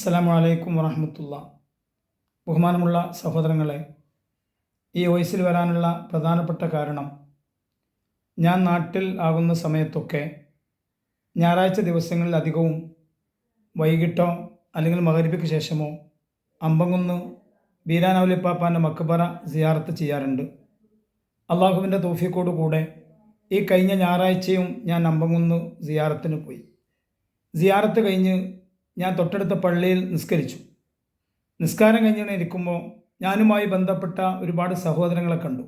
അസ്സലാമു അലൈക്കും വറഹമത്തുള്ള. ബഹുമാനമുള്ള സഹോദരങ്ങളെ ഈ വയസ്സിൽ വരാനുള്ള പ്രധാനപ്പെട്ട കാരണം ഞാൻ നാട്ടിൽ ആകുന്ന സമയത്തൊക്കെ ഞായറാഴ്ച ദിവസങ്ങളിൽ അധികവും വൈകിട്ടോ അല്ലെങ്കിൽ മകരിപ്പിക്ക് ശേഷമോ അമ്പങ്കുന്ന് ബീരാനൗലിപ്പാപ്പാന്റെ മക്കബറ സിയാറത്ത് ചെയ്യാറുണ്ട്. അള്ളാഹുവിന്റെ തോഫിക്കോട് കൂടെ ഈ കഴിഞ്ഞ ഞായറാഴ്ചയും ഞാൻ അമ്പങ്കുന്ന് സിയാറത്തിന് പോയി. സിയാറത്ത് കഴിഞ്ഞ് ഞാൻ തൊട്ടടുത്ത പള്ളിയിൽ നിസ്കരിച്ചു. നിസ്കാരം കഴിഞ്ഞിങ്ങനെ ഇരിക്കുമ്പോൾ ഞാനുമായി ബന്ധപ്പെട്ട ഒരുപാട് സഹോദരങ്ങളെ കണ്ടു.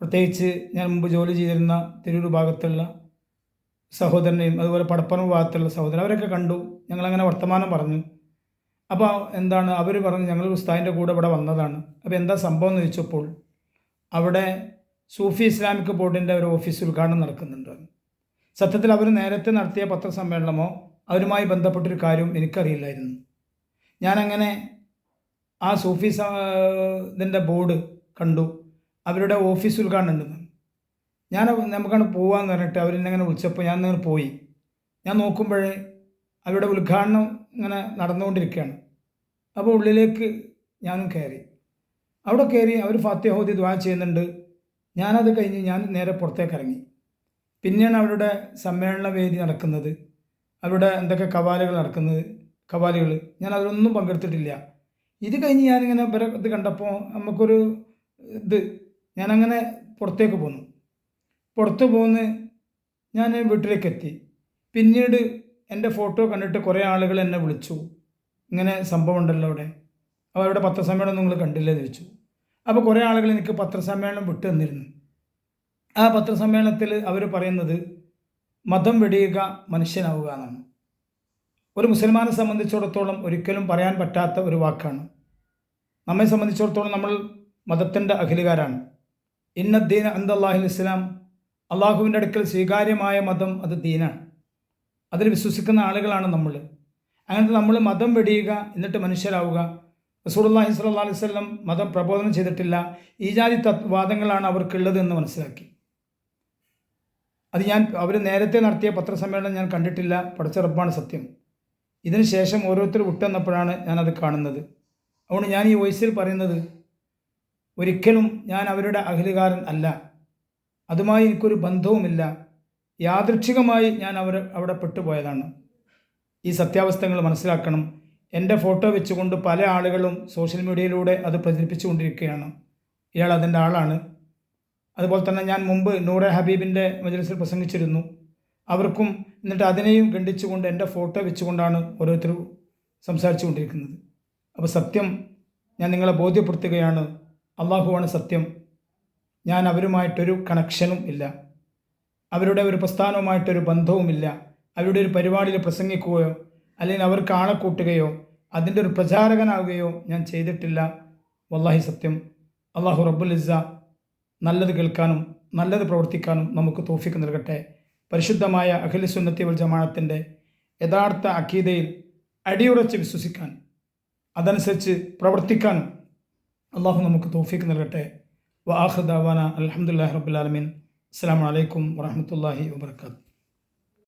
പ്രത്യേകിച്ച് ഞാൻ മുമ്പ് ജോലി ചെയ്തിരുന്ന തിരൂർ ഭാഗത്തുള്ള സഹോദരനെയും അതുപോലെ പടപ്പറമ്പ് ഭാഗത്തുള്ള സഹോദരൻ അവരൊക്കെ കണ്ടു. ഞങ്ങളങ്ങനെ വർത്തമാനം പറഞ്ഞു. അപ്പോൾ എന്താണ്? അവർ പറഞ്ഞു ഞങ്ങൾ ഉസ്താദിന്റെ കൂടെ ഇവിടെ വന്നതാണ്. അപ്പോൾ എന്താ സംഭവം എന്ന് ചോദിച്ചപ്പോൾ അവിടെ സൂഫി ഇസ്ലാമിക് ബോർഡിന്റെ ഒരു ഓഫീസ് ഉദ്ഘാടനം നടക്കുന്നുണ്ട്. സത്യത്തിൽ അവർ നേരത്തെ നടത്തിയ പത്രസമ്മേളനമോ അവരുമായി ബന്ധപ്പെട്ടൊരു കാര്യവും എനിക്കറിയില്ലായിരുന്നു. ഞാനങ്ങനെ ആ സൂഫി ഇതിന്റെ ബോർഡ് കണ്ടു. അവരുടെ ഓഫീസ് ഉദ്ഘാടനം ഞാൻ നമുക്കാണ് പോവാന്ന് പറഞ്ഞിട്ട് അവരെന്നെ വിളിച്ചപ്പോൾ ഞാൻ അങ്ങനെ പോയി. ഞാൻ നോക്കുമ്പോഴേ അവരുടെ ഉദ്ഘാടനം ഇങ്ങനെ നടന്നുകൊണ്ടിരിക്കുകയാണ്. അപ്പോൾ ഉള്ളിലേക്ക് ഞാനും കയറി. അവിടെ കയറി അവർ ഫാത്യഹോദി ദ്വാ ചെയ്യുന്നുണ്ട്. ഞാനത് കഴിഞ്ഞ് ഞാൻ നേരെ പുറത്തേക്ക് ഇറങ്ങി. പിന്നെയാണ് അവരുടെ സമ്മേളന വേദി നടക്കുന്നത്. അവിടെ എന്തൊക്കെ കവാലുകൾ നടക്കുന്നത് കവാലുകൾ. ഞാൻ അതിലൊന്നും പങ്കെടുത്തിട്ടില്ല. ഇത് കഴിഞ്ഞ് ഞാനിങ്ങനെ ഇവരെ ഇത് കണ്ടപ്പോൾ നമുക്കൊരു ഇത് ഞാനങ്ങനെ പുറത്തേക്ക് പോന്നു. പുറത്ത് പോന്ന് ഞാൻ വീട്ടിലേക്ക് എത്തി പിന്നീട് എന്റെ ഫോട്ടോ കണ്ടിട്ട് കുറേ ആളുകൾ എന്നെ വിളിച്ചു. ഇങ്ങനെ സംഭവം ഉണ്ടല്ലോ അവിടെ. അപ്പോൾ അവിടെ പത്രസമ്മേളനം നിങ്ങൾ കണ്ടില്ലെന്ന് ചോദിച്ചു. അപ്പോൾ കുറേ ആളുകൾ എനിക്ക് പത്രസമ്മേളനം വിട്ടു തന്നിരുന്നു ആ പത്രസമ്മേളനത്തിൽ അവർ പറയുന്നത് മതം വെടിയുക മനുഷ്യനാവുക എന്നാണ്. ഒരു മുസൽമാനെ സംബന്ധിച്ചിടത്തോളം ഒരിക്കലും പറയാൻ പറ്റാത്ത ഒരു വാക്കാണ്. നമ്മെ സംബന്ധിച്ചിടത്തോളം നമ്മൾ മതത്തിന്റെ അഖിലുകാരാണ്. ഇന്ന അന്ത അന്തല്ലാഹിൽ ഇസ്ലാം അള്ളാഹുവിന്റെ അടുക്കൽ സ്വീകാര്യമായ മതം അത് ദീനാണ്. അതിൽ വിശ്വസിക്കുന്ന ആളുകളാണ് നമ്മൾ. അങ്ങനത്തെ നമ്മൾ മതം വെടിയുക എന്നിട്ട് മനുഷ്യരാവുക. റസൂർല്ലാഹി സ്വല്ലാ അലൈവല്ലം മതം പ്രബോധനം ചെയ്തിട്ടില്ല. ഈ ജാതി തത്വവാദങ്ങളാണ് അവർക്കുള്ളത് എന്ന് മനസ്സിലാക്കി. അത് ഞാൻ അവർ നേരത്തെ നടത്തിയ പത്രസമ്മേളനം ഞാൻ കണ്ടിട്ടില്ല. പഠിച്ചറപ്പാണ് സത്യം. ഇതിന് ശേഷം ഓരോരുത്തർ വിട്ടെന്നപ്പോഴാണ് ഞാനത് കാണുന്നത്. അതുകൊണ്ട് ഞാൻ ഈ വോയിസിൽ പറയുന്നത് ഒരിക്കലും ഞാൻ അവരുടെ അഖിലുകാരൻ അല്ല. അതുമായി എനിക്കൊരു ബന്ധവുമില്ല. യാദൃച്ഛികമായി ഞാൻ അവർ അവിടെ പെട്ടുപോയതാണ്. ഈ സത്യാവസ്ഥകൾ മനസ്സിലാക്കണം. എന്റെ ഫോട്ടോ വെച്ചുകൊണ്ട് പല ആളുകളും സോഷ്യൽ മീഡിയയിലൂടെ അത് പ്രചരിപ്പിച്ചുകൊണ്ടിരിക്കുകയാണ്. ഇയാൾ അതിന്റെ ആളാണ്. അതുപോലെ തന്നെ ഞാൻ മുമ്പ് നൂറെ ഹബീബിന്റെ മജലിസിൽ പ്രസംഗിച്ചിരുന്നു. അവർക്കും എന്നിട്ട് അതിനെയും ഖണ്ഡിച്ചുകൊണ്ട് എന്റെ ഫോട്ടോ വെച്ചുകൊണ്ടാണ് ഓരോരുത്തരും സംസാരിച്ചു കൊണ്ടിരിക്കുന്നത് അപ്പോൾ സത്യം ഞാൻ നിങ്ങളെ ബോധ്യപ്പെടുത്തുകയാണ്. അള്ളാഹുവാണ് സത്യം. ഞാൻ അവരുമായിട്ടൊരു കണക്ഷനും ഇല്ല. അവരുടെ ഒരു പ്രസ്ഥാനവുമായിട്ടൊരു ബന്ധവുമില്ല അവരുടെ ഒരു പരിപാടിയിൽ പ്രസംഗിക്കുകയോ അല്ലെങ്കിൽ അവർക്ക് ആളെ കൂട്ടുകയോ അതിന്റെ ഒരു പ്രചാരകനാവുകയോ ഞാൻ ചെയ്തിട്ടില്ല. വല്ലാഹി സത്യം. അള്ളാഹു റബ്ബുൽ ഇസ്സ നല്ലത് കേൾക്കാനും നല്ലത് പ്രവർത്തിക്കാനും നമുക്ക് തോഫിക്ക് നൽകട്ടെ. പരിശുദ്ധമായ അഖിലി സുന്നത്തി വൽ ജമാഅത്തിന്റെ യഥാർത്ഥ അക്കീതയിൽ അടിയുറച്ച് വിശ്വസിക്കാൻ അതനുസരിച്ച് പ്രവർത്തിക്കാനും അള്ളാഹു നമുക്ക് തോഫിക്ക് നൽകട്ടെ. വാഹൃദാവാന അലഹമുല്ലാ റബുലാലമീൻ അസ്സാം വലൈക്കും വാഹമത്തല്ലാഹി വാബർക്കാത്തു